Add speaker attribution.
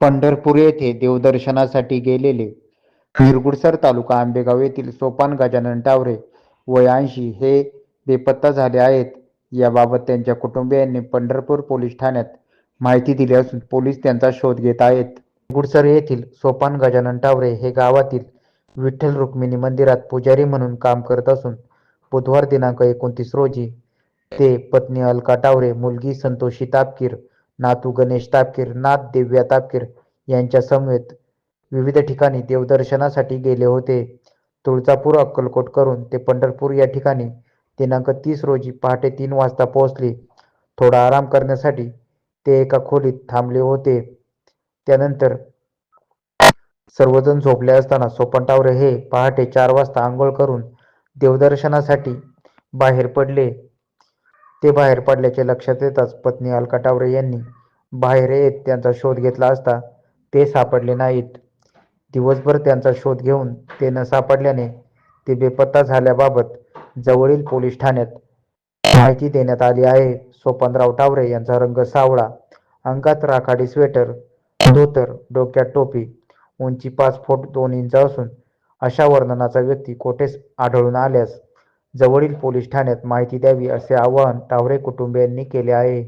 Speaker 1: पंढरपूर येथे देवदर्शनासाठी गेलेले निरगुडसर तालुका आंबेगाव येथील सोपान गजानन टावरे वय ऐंशी हे बेपत्ता झाले आहेत. याबाबत त्यांच्या कुटुंबियांनी पंढरपूर पोलीस ठाण्यात माहिती दिली असून पोलीस त्यांचा शोध घेत आहेत. गुडसर येथील सोपान गजानन टावरे हे गावातील विठ्ठल रुक्मिणी मंदिरात पुजारी म्हणून काम करत असून बुधवार दिनांक एकोणतीस रोजी ते पत्नी अलका टावरे मुलगी संतोषी तापकीर नातू गणेश तापकीर नाथ दिव्या तापकीर यांच्या समवेत विविध ठिकाणी देवदर्शनासाठी गेले होते. तुळजापूर अक्कलकोट करून ते पंढरपूर या ठिकाणी दिनांक तीस रोजी पहाटे तीन वाजता पोहोचले. थोडा आराम करण्यासाठी ते एका खोलीत थांबले होते. त्यानंतर सर्वजण झोपले असताना सोपनटावरे हे पहाटे चार वाजता आंघोळ करून देवदर्शनासाठी बाहेर पडले. ते बाहेर पडल्याचे लक्षात येताच पत्नी अलका टावरे यांनी बाहेर येत त्यांचा शोध घेतला असता ते सापडले नाहीत. दिवसभर त्यांचा शोध घेऊन ते न सापडल्याने ते बेपत्ता झाल्याबाबत जवळील पोलीस ठाण्यात माहिती देण्यात आली आहे. सोपानराव टावरे यांचा रंग सावळा अंगात राखाडी स्वेटर धोतर डोक्यात टोपी उंची पाच फूट दोन इंच असून अशा वर्णनाचा व्यक्ती कोठेच आढळून आल्यास जवळील पोलीस ठाण्यात माहिती द्यावी असे आवाहन टावरे कुटुंबियांनी केले आहे.